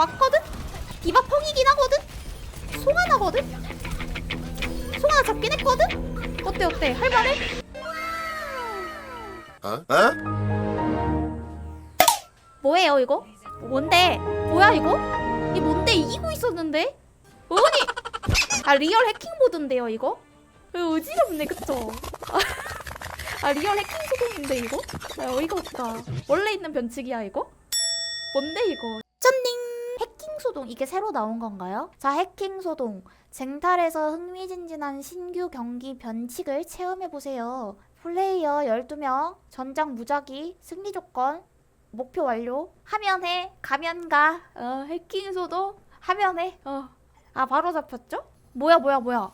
맞거든? 디바 펑이긴 하거든? 송하나거든? 송하나 잡긴 했거든? 어때 어때? 할만해? 어? 어? 뭐예요 이거? 뭔데? 뭐야 이거? 이 뭔데 이기고 있었는데? 아니! 아 리얼 해킹 모드인데요 이거? 이거 어지럽네 그쵸? 아 리얼 해킹 소동인데 이거? 아, 어이가 없다 원래 있는 변칙이야 이거? 뭔데 이거? 이게 새로 나온 건가요? 자 해킹 소동. 쟁탈에서 흥미진진한 신규 경기 변칙을 체험해보세요. 플레이어 12명 전장 무작위 승리 조건 목표 완료. 하면 해 가면 가. 어, 해킹 소동? 하면 해 어 아 바로 잡혔죠? 뭐야 뭐야 뭐야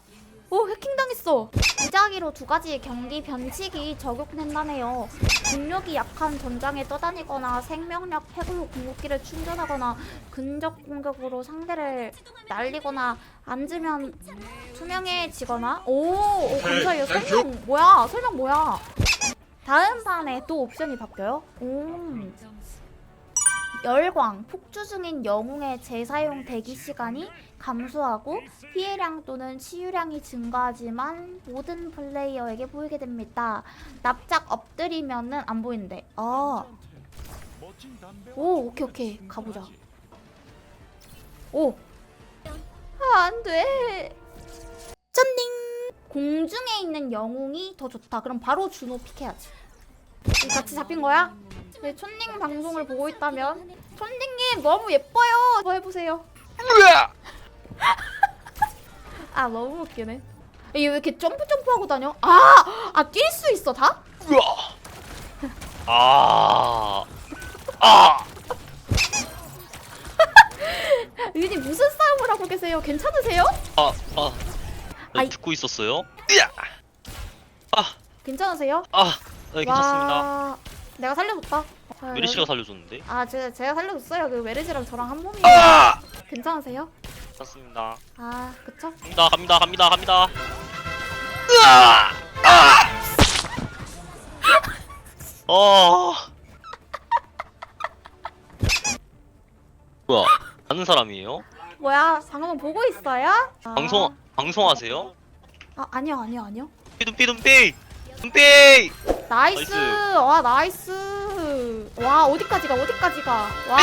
오 해킹 당했어. 무작위로 두 가지 경기 변칙이 적용된다네요. 중력이 약한 전장에 떠다니거나 생명력 팩으로 궁극기를 충전하거나 근접 공격으로 상대를 날리거나 앉으면 투명해지거나. 오, 오 감사해요. 설명 뭐야? 설명 뭐야? 다음 판에 또 옵션이 바뀌어요? 오. 열광, 폭주 중인 영웅의 재사용 대기 시간이 감소하고 피해량 또는 치유량이 증가하지만 모든 플레이어에게 보이게 됩니다. 납작 엎드리면은 안 보이는데. 아. 오, 오케이 오케이. 가보자. 오. 아, 안 돼. 쩐닝. 공중에 있는 영웅이 더 좋다. 그럼 바로 준호 픽해야지. 이 같이 잡힌 거야? 네, 촌닝 방송을 보고 있다면 촌닝님 너무 예뻐요. 뭐 해보세요. 아 너무 웃기네. 이게 왜 이렇게 점프 점프하고 다녀? 아, 아 뛸 수 있어 다? 아. 아. 유진이 무슨 싸움을 하고 계세요? 괜찮으세요? 아. 아. 네, 아이. 듣고 있었어요? 으야! 아. 괜찮으세요? 아. 네, 괜찮습니다. 와, 내가 살려줬다. 아, 메리 씨가 여기- 살려줬는데. 아, 제가 제가 살려줬어요. 그 웨르지랑 저랑 한 몸이에요. 아! 괜찮으세요? 괜찮습니다. 아, 그쵸? 갑니다. 갑니다. 갑니다. 갑니다. 으아! 아! 어. 뭐야? 아는 사람이에요? 뭐야? 방금 보고 있어요? 아. 방송 방송하세요? 아, 아니요, 아니요, 아니요. dumpi dumpi dumpi 나이스. 나이스. 와 나이스. 와 어디까지 가 어디까지 가. 와.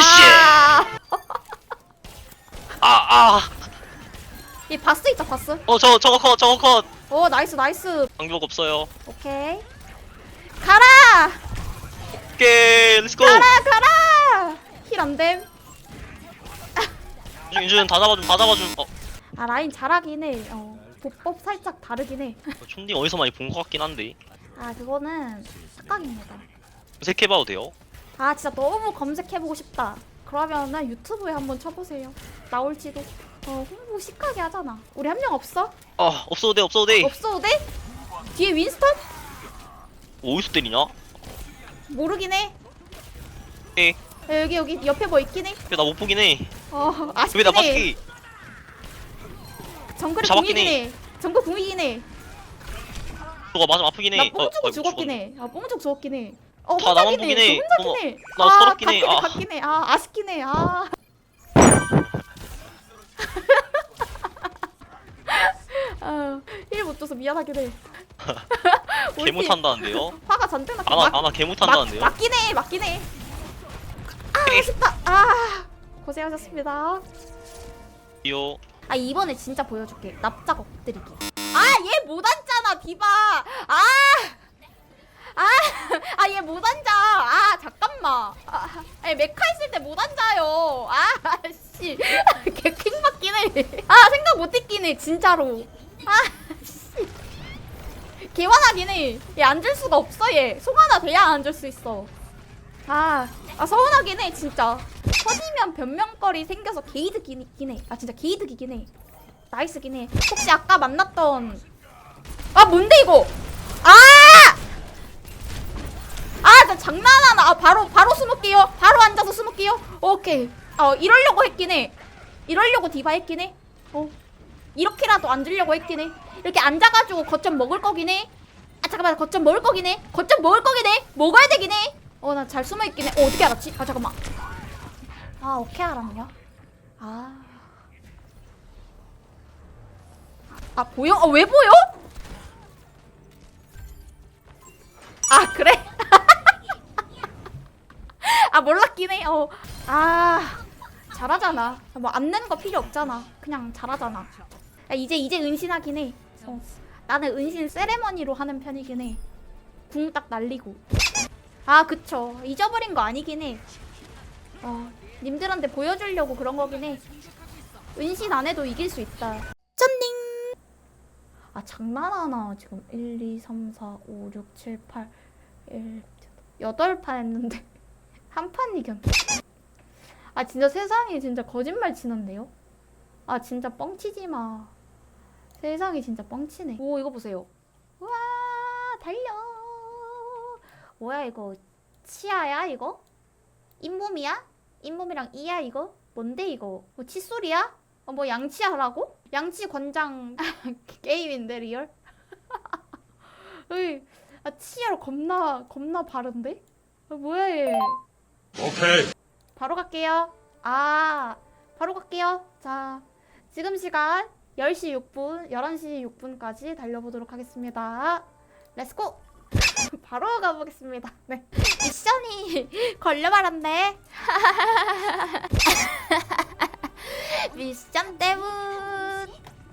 아아 이 바스 있다 바스. 어 저 저거 컷 저거 컷 오 나이스 나이스. 방벽 없어요 오케이. 가라. 오케이 렛츠고 가라 가라. 힐 안됨. 윤준 다 잡아줌 다 잡아줌 어 아 라인 잘하긴 해. 어. 보법 살짝 다르긴 해. 촌딩 어디서 많이 본 것 같긴 한데 아 그거는 착각입니다. 검색해봐도 돼요? 아 진짜 너무 검색해보고 싶다. 그러면은 유튜브에 한번 쳐보세요. 나올지도. 어 홍보 시크하게 하잖아. 우리 한 명 없어? 아 없어도 돼 없어도 돼 없어도 돼? 뒤에 윈스턴? 어디서 때리냐? 모르긴 해. 에 야, 여기 여기 옆에 뭐 있긴 해. 왜나못 보긴 해어 아쉽긴 해. 빠지기 정글의 잡았긴 궁이긴 해. 정글 궁이긴 해. 저거 맞으면 아프긴 나해 뽕주고 어, 죽었긴. 해. 아 뽕주고 죽었긴 해. 어 다 나만 보긴 해. 해. 저 혼자긴 어머, 해. 나 아, 서럽긴 해. 아. 같긴 해. 아 아쉽긴 해. 아. 아, 힐못 줘서 미안하긴 해. 우리 개 팀 못한다는데요? 화가 잔뜩 났 아나 아나 개 못한다는데요? 맞긴 해. 맞긴 해. 아, 아쉽다. 아, 고생하셨습니다. 이요 아 이번에 진짜 보여줄게 납작 엎드리기 아 얘 못 앉잖아 비바 아아아 얘 못 앉아 아 잠깐만 아, 아니 메카 있을 때 못 앉아요. 아 씨. 개킹 맞긴 해아 생각 못해 진짜로. 아 씨. 개화나긴 해얘 앉을 수가 없어 얘. 송하나 돼야 앉을 수 있어. 아, 아 서운하긴 해 진짜. 터지면 변명거리 생겨서 게이득이긴 해. 아 진짜 게이득이긴 해. 나이스긴 해. 혹시 아까 만났던 아 뭔데 이거? 아! 아, 나 장난하나? 아 바로 바로 숨을게요. 바로 앉아서 숨을게요. 오케이. 어 이러려고 했긴 해. 이러려고 디바 했긴 해. 어 이렇게라도 앉으려고 했긴 해. 이렇게 앉아가지고 거점 먹을 거긴 해. 아 잠깐만 거점 먹을 거긴 해. 거점 먹을 거긴 해. 먹어야 되긴 해. 어 나 잘 숨어 있긴 해. 어 어떻게 알았지? 아 잠깐만. 아 오케이 알았냐? 아. 아, 보여? 아, 왜 보여? 아, 그래? 아, 몰랐긴 해. 어. 아. 잘하잖아. 뭐 안는 거 필요 없잖아. 그냥 잘하잖아. 야, 이제 이제 은신하긴 해. 어. 나는 은신 세레머니로 하는 편이긴 해. 궁 딱 날리고. 아, 그쵸. 잊어버린 거 아니긴 해. 어, 님들한테 보여주려고 그런 거긴 해. 은신 안 해도 이길 수 있다. 쩐닝! 아, 장난하나. 지금 1, 2, 3, 4, 5, 6, 7, 8, 1, 8판 했는데. 한 판 이겼네. 아, 진짜 세상이 진짜 거짓말 치는데요? 아, 진짜 뻥치지 마. 세상이 진짜 뻥치네. 오, 이거 보세요. 우와, 달려. 뭐야, 이거. 치아야, 이거? 잇몸이야? 잇몸이랑 이야 이거? 뭔데 이거? 뭐 칫솔이야? 어, 뭐 양치하라고? 양치 권장 게임인데 리얼? 으이, 아 치열 겁나 겁나 바른데? 아, 뭐야 얘? 오케이. 바로 갈게요. 아, 바로 갈게요. 자, 지금 시간 10시 6분, 11시 6분까지 달려보도록 하겠습니다. 렛츠고! 바로 가보겠습니다. 네. 미션이 걸려말았네. 미션 때문.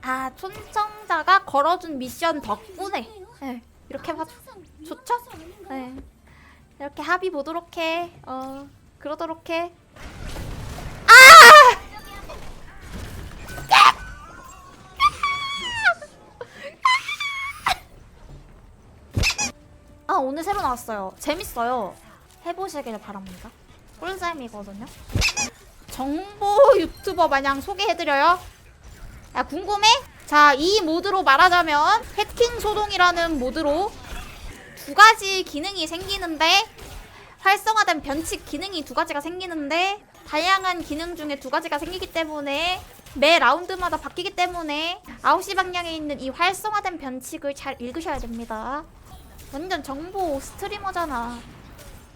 아, 촌청자가 걸어준 미션 덕분에. 네, 이렇게 봐도 좋죠? 네. 이렇게 합의 보도록 해. 어, 그러도록 해. 아 오늘 새로 나왔어요. 재밌어요. 해보시길 바랍니다. 꿀잼이거든요. 정보 유튜버 마냥 소개해드려요. 야 궁금해? 자 이 모드로 말하자면 해킹 소동이라는 모드로 두 가지 기능이 생기는데 활성화된 변칙 기능이 두 가지가 생기는데 다양한 기능 중에 두 가지가 생기기 때문에 매 라운드마다 바뀌기 때문에 9시 방향에 있는 이 활성화된 변칙을 잘 읽으셔야 됩니다. 완전 정보 스트리머잖아.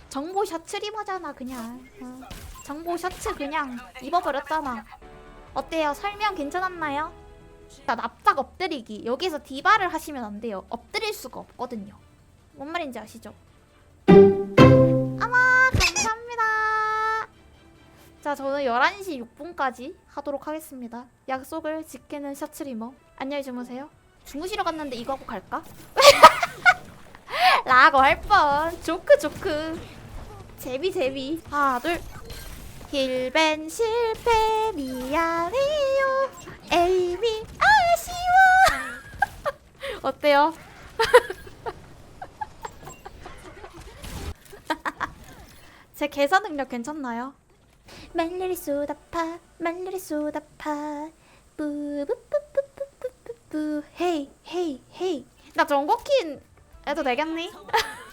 정보 셔츠리머잖아 그냥. 어. 정보 셔츠 그냥 입어버렸잖아. 어때요? 설명 괜찮았나요? 자, 납작 엎드리기. 여기서 디바를 하시면 안 돼요. 엎드릴 수가 없거든요. 뭔 말인지 아시죠? 아마 감사합니다. 자, 저는 11시 6분까지 하도록 하겠습니다. 약속을 지키는 셔츠리머. 안녕히 주무세요. 주무시러 갔는데 이거 하고 갈까? 라고 할 뻔. 조크 조크. 제비 제비. 하나 둘. 힐벤 실패 미안해요. 에이미 아쉬워. 어때요? 제 계산 능력 괜찮나요? 말리리 쏟아파 말리리 쏟아파. 뿌뿌뿌뿌뿌뿌뿌 헤이 헤이 헤이. 나 정거킨 해도 되겠니?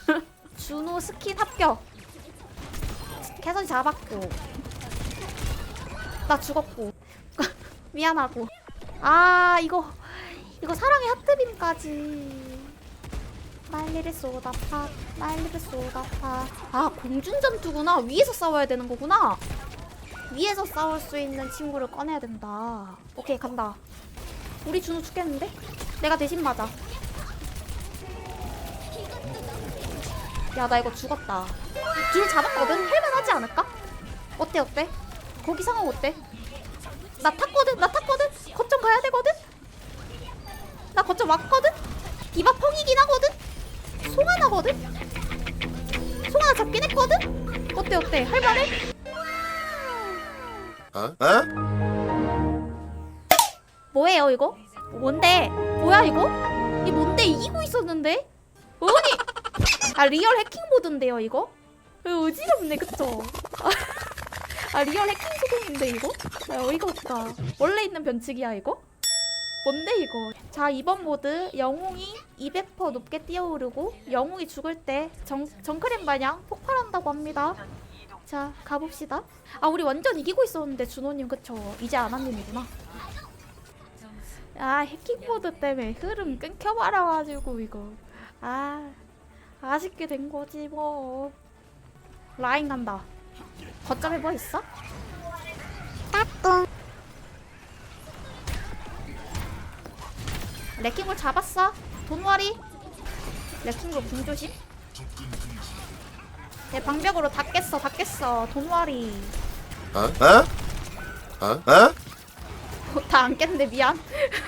준호 스킨 합격. 계산 잡았고. 나 죽었고. 미안하고. 아 이거 이거 사랑의 하트빔까지 말리를 쏟아파 말리를 쏟아파 아 공중전투구나 위에서 싸워야 되는 거구나 위에서 싸울 수 있는 친구를 꺼내야 된다 오케이 간다 우리 준호 죽겠는데? 내가 대신 맞아 야 나 이거 죽었다 둘 잡았거든? 할만하지 않을까? 어때 어때? 거기 상황 어때? 나 탔거든? 나 탔거든? 거점 가야 되거든? 나 거점 왔거든? 어때? 할만해? 어? 어? 뭐예요 이거? 뭔데? 뭐야 이거? 이 뭔데 이기고 있었는데? 아니! 아 리얼 해킹 모드인데요 이거? 이거 어지럽네 그쵸? 아 리얼 해킹 소동인데 이거? 아, 어이가 없다 원래 있는 변칙이야 이거? 뭔데 이거? 자 이번 모드 영웅이 200% 높게 뛰어오르고 영웅이 죽을 때 정, 정크림 마냥 폭발한다고 합니다 자 가봅시다. 아 우리 완전 이기고 있었는데 준호님 그쵸? 이제 아나님이구나. 아 해킹보드 때문에 흐름 끊겨버려가지고 이거. 아 아쉽게 된 거지 뭐. 라인 간다. 거점에 뭐 있어? 따뚱. 레킹볼 잡았어. 돈머리. 레킹볼 공조심? 내 방벽으로 다 깼어 다 깼어. 돈와리. 어? 어? 어? 어? 다 안 깼는데 미안.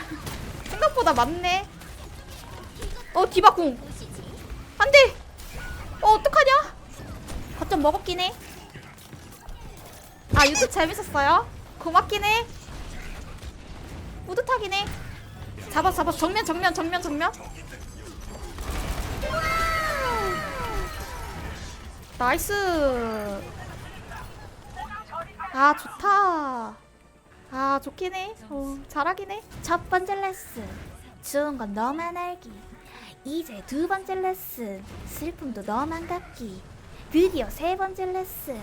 생각보다 많네. 어 디바 궁. 안돼! 어 어떡하냐? 거점 먹었긴 해아 유튜브 재밌었어요? 고맙긴 해. 뿌듯하긴 해. 잡았어 잡았어 정면 정면 정면 정면 나이스. 아 좋다. 아 좋긴 해. 어, 잘하긴 해첫 번째 레슨. 좋은 건 너만 알기. 이제 두 번째 레슨. 슬픔도 너만 갖기. 드디어 세 번째 레슨.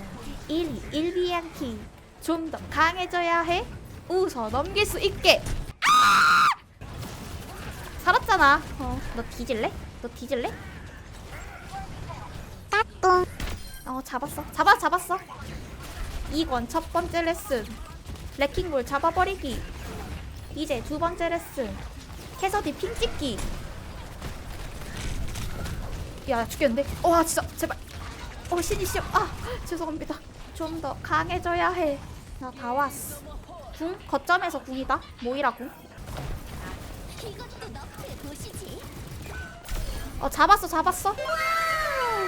일이 일비양키 좀더 강해져야 해. 웃어 넘길 수 있게. 살았잖아. 어, 너 뒤질래? 너 뒤질래? 따뚱 어 잡았어. 잡아 잡았어. 이건 첫 번째 레슨. 레킹볼 잡아버리기. 이제 두 번째 레슨. 캐서디 핑 찍기. 야 죽겠는데? 와 진짜. 제발. 어 신이 씨아 죄송합니다. 좀 더 강해져야 해나 다 왔어. 궁? 거점에서 궁이다. 모이라 궁어 잡았어 잡았어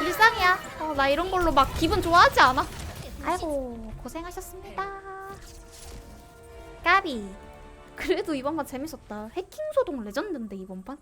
일상이야. 어 나 이런 걸로 막 기분 좋아하지 않아? 아이고 고생하셨습니다. 까비. 그래도 이번 판 재밌었다. 해킹 소동 레전드인데 이번 판